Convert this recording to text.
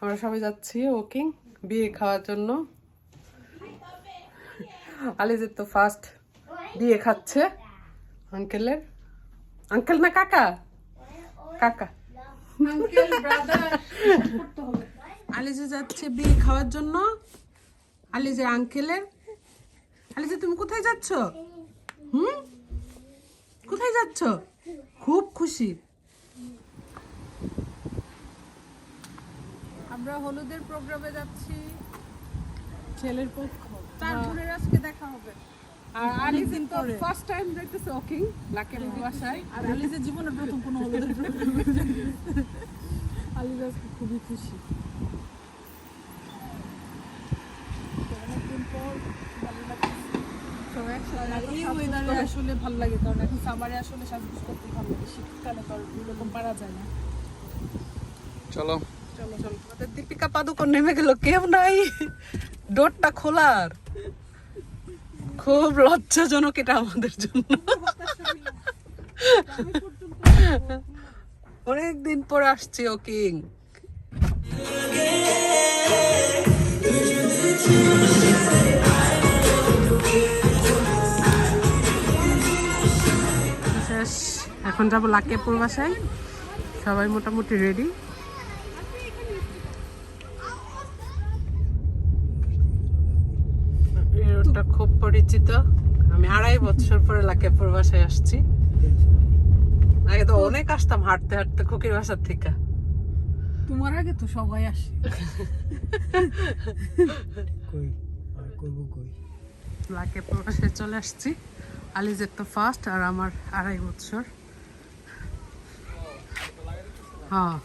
আমরা সবাই যাচ্ছি ওকিং বিয়ে খাওয়ার জন্য। আলিজের তো ফার্স্ট বিয়ে খাচ্ছে। আঙ্কেলের? আঙ্কেল না কাকা? কাকা। আলিজে যাচ্ছে বিয়ে খাওয়ার জন্য। আলিজের আঙ্কেলের। আলিজে তুমি কোথায় যাচ্ছ? হুম? কোথায় যাচ্ছ? খুব খুশি। আমরা হলুদের প্রোগ্রামে যাচ্ছি। ছেলের পক্ষ। চার বোনের আজকে দেখা হবে। আর তো। ফার্স্ট টাইম দেখতেছে ওকিং লাকের বাসায় আর আলিজের জীবনে প্রথম কোনো হলুদের প্রোগ্রামে আলিজ আজকে খুবই খুশি। এই ওয়েদারে আসলে ভালো লাগে কারণ এখন সামারে আসলে সাজগোজ করতে ভালো লাগে। শীতকালে তো এরকম পারা যায় না। চলো। আমাদের দীপিকা পাদুকর নেমে গেল, কেউ নাই। ডোরটা খোলার। খুব লজ্জাজনক এটা আমাদের জন্য। অনেক দিন পর আসছি ও কিং। এখন যাব লাকিয়াপুর বাসায়। সবাই মোটামুটি রেডি এই খুব পরিচিত। আমি আড়াই বছর পরে লাকিয়াপুর বাসায় আসছি। আগে তো অনেক আসতাম হাঁটতে হাঁটতে খুকির বাসার থেকে। তোমার আগে তো সবাই আসে। কই? আর করব কই? লাকিয়াপুর বাসায় চলে আসছি। আলিজের তো ফার্স্ট আর আমার আড়াই বছর। হ্যাঁ।